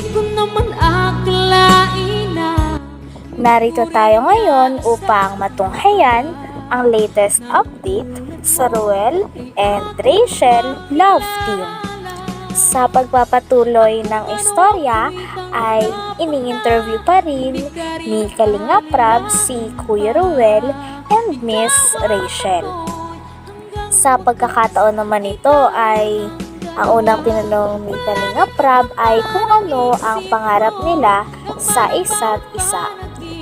Di ko naman akalain na Narito tayo ngayon upang matunghayan ang latest update sa Ruel and Rachel Love Team. Sa pagpapatuloy ng istorya ay ini-interview pa rin ni Kalinga Prab si Kuya Ruel and Miss Rachel. Sa pagkakataon naman ito ay ang unang tinanong ni Kalinga Prab ay kung ano ang pangarap nila sa isa't isa.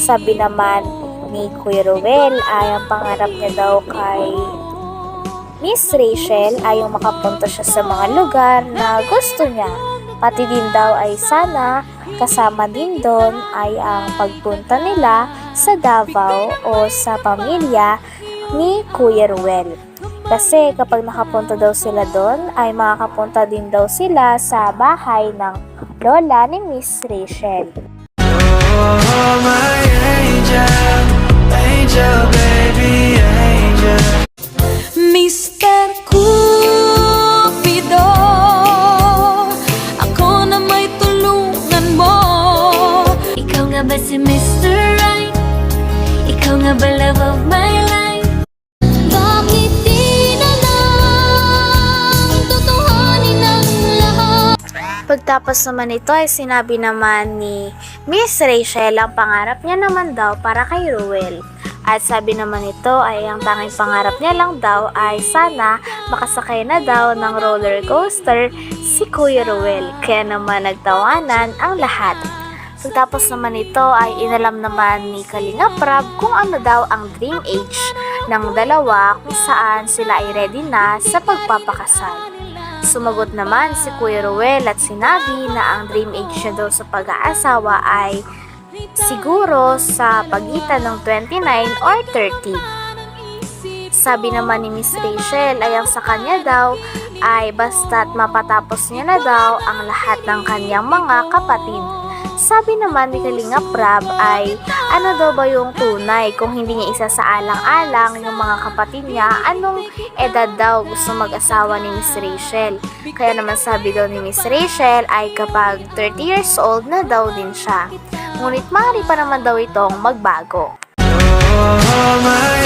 Sabi naman ni Kuya Ruel ay ang pangarap niya daw kay Miss Rachel ay yung makapunta siya sa mga lugar na gusto niya. Pati din daw ay sana kasama din doon ay ang pagpunta nila sa Davao o sa pamilya ni Kuya Ruel. Kasi kapag nakapunta daw sila doon ay makakapunta din daw sila sa bahay ng lola ni Miss Rachel. Oh, my angel, angel, baby, angel. Mr. Cupido Ako na may tulungan mo Ikaw nga ba si Mr. Right? Ikaw nga ba love of my Pagtapos naman ito ay sinabi naman ni Miss Rachel ang pangarap niya naman daw para kay Ruel. At sabi naman ito ay ang tanging pangarap niya lang daw ay sana makasakay na daw ng roller coaster si Kuya Ruel. Kaya naman nagtawanan ang lahat. Pagtapos naman ito ay inalam naman ni Kalinga Prab kung ano daw ang dream age ng dalawa kung saan sila ay ready na sa pagpapakasal. Sumagot naman si Kuya Ruel at sinabi na ang dream age niya daw sa pag-aasawa ay siguro sa pagitan ng 29 or 30. Sabi naman ni Miss Rachel ay ang sa kanya daw ay basta't mapatapos niya na daw ang lahat ng kanyang mga kapatid. Sabi naman ni Kalinga Prab ay ano daw ba yung tunay kung hindi niya isa sa alang-alang yung mga kapatid niya, anong edad daw gusto mag-asawa ni Miss Rachel. Kaya naman sabi daw ni Miss Rachel ay kapag 30 years old na daw din siya. Ngunit maaari pa naman daw itong magbago. Oh, my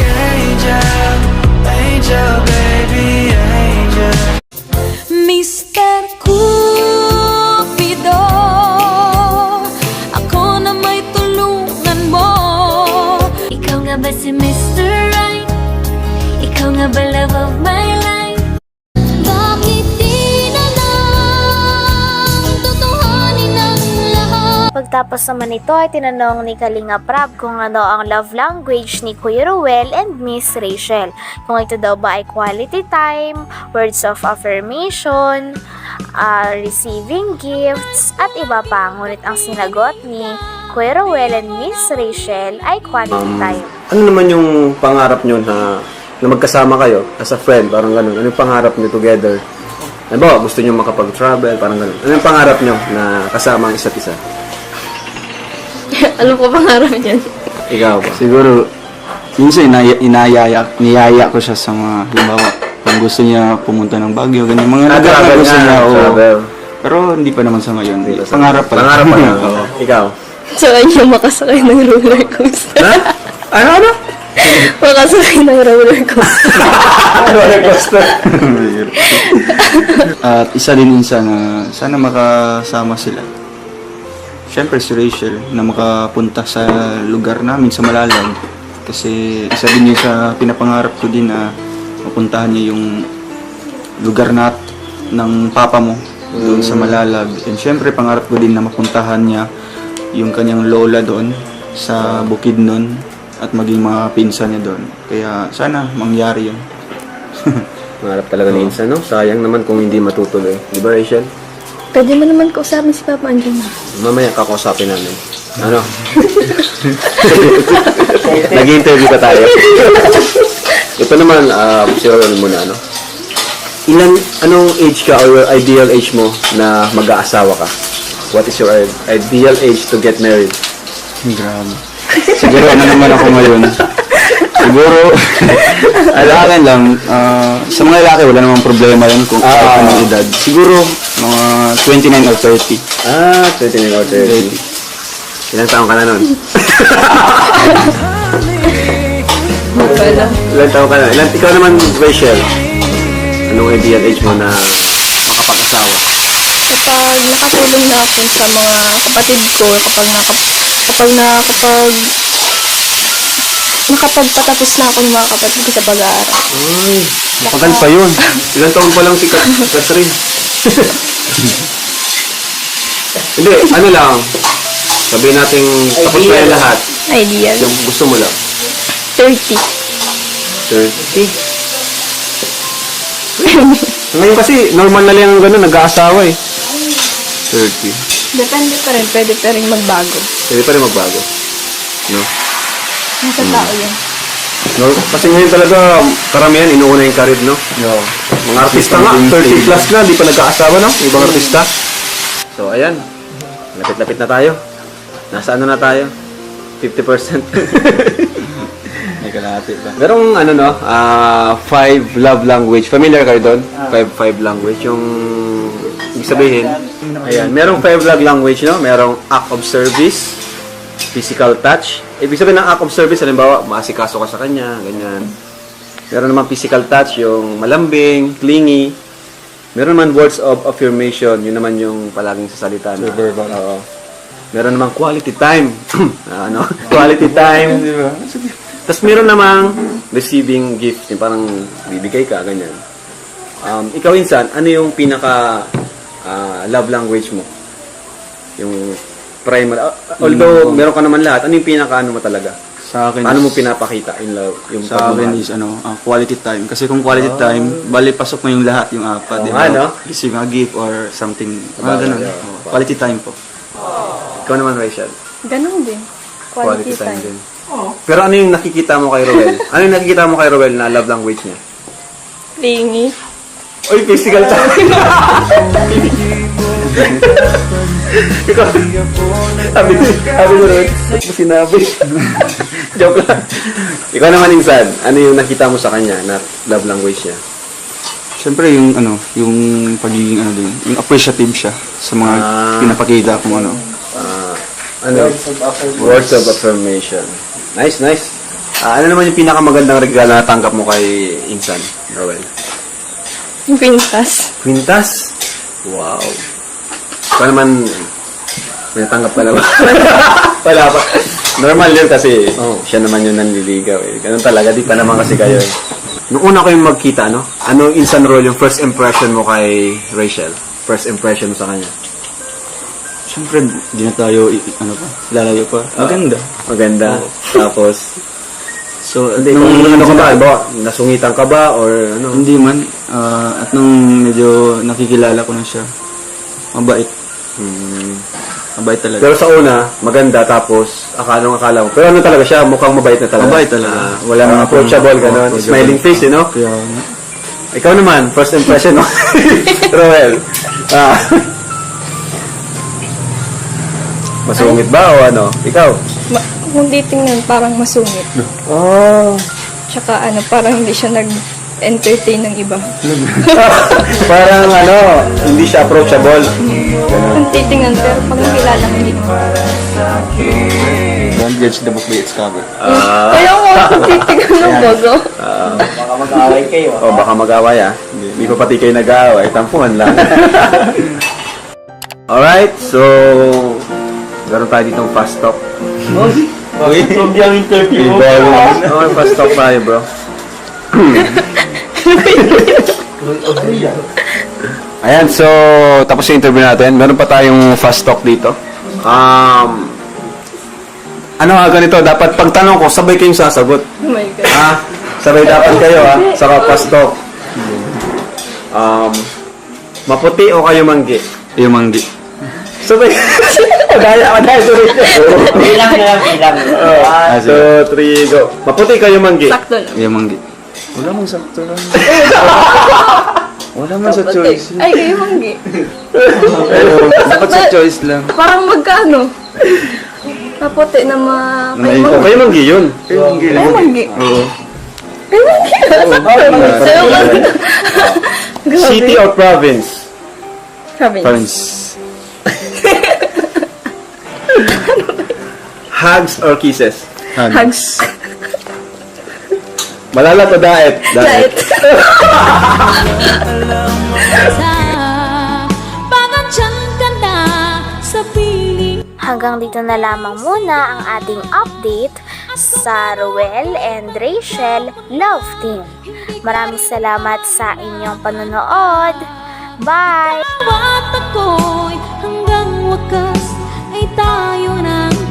lahat? Pagtapos naman ito ay tinanong ni Kalinga Prab kung ano ang love language ni Kuya Ruel and Miss Rachel. Kung ito daw ba ay quality time, words of affirmation, ah, receiving gifts, at iba pa. Ngunit ang sinagot ni Kuya Ruel and Miss Rachel ay quality Um, time. Ano naman yung pangarap nyo na, na magkasama kayo as a friend, parang ganun? Ano yung pangarap nyo together? Ano ba, gusto nyo makapag-travel, parang ganun? Ano yung pangarap nyo na kasama ang isa't isa? Alam ko pangarap niyan. Ikaw ba? Siguro, minsan inaya, inayaya, niyaya ko siya sa mga, halimbawa, kung gusto niya pumunta ng Baguio, ganyan, mga Ah, lugar na travel gusto nga, niya, oo. travel. Pero hindi pa naman sa ngayon. Pangarap pa lang. Pangarap pa lang. Oo. Ikaw? Sa kanya makasakay ng roller coaster. Ha? Ano, ano? makasakay ng roller coaster. Roller coaster. At isa din yun sana, sana makasama sila. Siyempre si Rachel na makapunta sa lugar namin sa Malalag. Kasi isa din yun sa pinapangarap ko din na mapuntahan niya yung lugar nat ng papa mo doon sa Malalag. And siyempre pangarap ko din na mapuntahan niya yung kanyang lola doon sa bukid nun at maging mga pinsan niya doon. Kaya sana mangyari yun. Pangarap talaga ni Insa, no? Sayang naman kung hindi matutuloy. Di ba, Rachel? Pwede mo naman kausapin si Papa Andiyan na. Mamaya kakausapin namin. Ano? Nag-interview pa tayo. Ito naman, uh, si Ronald muna, ano? Ilan, anong age ka or your ideal age mo na mag-aasawa ka? What is your ideal age to get married? Grabe. Siguro ano naman ako ngayon. Siguro, ala akin lang, ah, sa mga lalaki wala namang problema yun kung Ah. anong edad. Siguro, mga 29 or 30. Ah, 29 or 30. Ilang taong ka na nun? Wala. Ilang taong ka na? Ilan, ikaw naman, Rachel. Anong ideal age mo na makapag-asawa? Kapag nakatulong na ako sa mga kapatid ko, kapag nakap kapag nakapag nakapagpatapos na ako ng mga kapatid ko sa pag-aaral. Ay, matagal pa yun. Ilang taon pa lang si Kat Catherine. Hindi, ano lang. Sabihin natin, tapos na lahat. Ideal. Yung gusto mo lang. 30. 30. Ngayon kasi, normal na lang yung gano'n, nag-aasawa eh. 30. Depende pa rin. Pwede pa rin magbago. Pwede pa rin magbago. No? Nasa tao yan. No? Kasi ngayon talaga, karamihan, inuuna yung karir, no? Yeah. Mga artista nga, 30 plus na, di pa nag-aasawa, no? Ibang artista. So, ayan. Lapit-lapit na tayo. Nasa ano na tayo? 50%. May kalahati pa. Merong ano no, ah five love language. Familiar kayo doon? Five five language yung ibig sabihin. Ayan, merong five love language no. Merong act of service, physical touch. Ibig sabihin ng act of service, halimbawa, maasikaso ka sa kanya, ganyan. Meron naman physical touch, yung malambing, clingy. Meron naman words of affirmation, yun naman yung palaging sasalita na. verbal. Oo. Meron naman quality time. Ah, ano? quality time. Tapos meron namang receiving gift, yung parang bibigay ka, ganyan. Um, ikaw, insan, ano yung pinaka ah, love language mo? Yung primary. ah, although, meron ka naman lahat, ano yung pinaka ano mo talaga? Sa akin, Paano mo pinapakita in love? Yung sa akin pagmamahal? is ano, ah, quality time. Kasi kung quality time, bali pasok mo yung lahat, yung apat, Oo di ba? no? Receive a gift or something. Mga Sabagay, ganun. oo. Oo, Quality time po. Ikaw naman, Rachel. Ganun din. Quality, time. din. Pero ano yung nakikita mo kay Roel? ano yung nakikita mo kay Roel na love language niya? Lingi. Uy, physical touch. Ikaw, sabi, sabi mo rin, ba't mo sinabi? Joke lang. Ikaw naman, Insan, ano yung nakita mo sa kanya na love language niya? Siyempre yung ano, yung pagiging ano din, yung appreciative siya sa mga Ah. pinapakita kung ano. Ah, ano? Words of affirmation. Nice, nice. Ah, ano naman yung pinakamagandang regalo na tanggap mo kay Insan, Roel? Yung pintas. Quintas? Wow. Ikaw naman, may natanggap ka na ba? Wala pa. Normal yun kasi siya naman yung nanliligaw eh. Ganun talaga, di pa naman kasi kayo eh. Nung una kayong magkita, no? Ano yung instant role, yung first impression mo kay Rachel? First impression mo sa kanya? Siyempre, di na tayo, i- ano pa, lalayo pa. Maganda. Maganda. Tapos, So, at hindi, nung, kung ano ka ba? Ba, nasungitan ka ba? Or ano? hindi man, ah, at nung medyo nakikilala ko na siya, mabait. Hmm. Mabait talaga. Pero sa una, maganda, tapos akala mo, akala mo. Pero ano talaga siya, mukhang mabait na talaga. Mabait talaga. Ah, wala Ah, mga approachable, kung- gano'n. approachable. Smiling face, you know? Nga. Ikaw naman, first impression mo. Roel. Ah. Masungit ba o ano? Ikaw? Ma- kung titingnan, parang masungit. Oh. Tsaka ano, parang hindi siya nag-entertain ng iba. Parang ano, hindi siya approachable. Kung titingnan, pero pag nakilala mo, hindi don't judge the book by its cover. Kaya nga, kung titingnan ng bago. O baka mag-away ah. Hindi pa pati kayo nag-aaway. Tampuhan lang. Alright, so... Meron tayo ditong fast talk. Okay. yung interview Okay, fast talk tayo bro. Ayan, so tapos yung interview natin. Meron pa tayong fast talk dito. Um, ano nga ganito, dapat pagtanong ko, sabay kayong sasagot. Oh my God. Ha? Sabay dapat kayo ha, sa fast talk. Um, maputi o kayo manggi? Yung manggi. Sabay. Madaya, madaya, sorry. Bilang na lang, bilang. One, two, three, go. Maputi kayo manggi. Sakto lang. Yung manggi. Wala mang sakto lang. Wala man sa choice. Ay, kayo manggi. Dapat sa choice lang. Parang magkano? Kapote na ma... Kayo manggi. kayo manggi yun. Kayo manggi. Oo. Kayo manggi. Sakto lang. Sayo. Grabe. City or province? Province. Province. Hugs or kisses? Hug. Hugs. Malala kanta sa piling Hanggang dito na lamang muna ang ating update sa Ruel and Rachel Love Team. Maraming salamat sa inyong panonood. Bye! At ako'y hanggang wakas ay tayo ng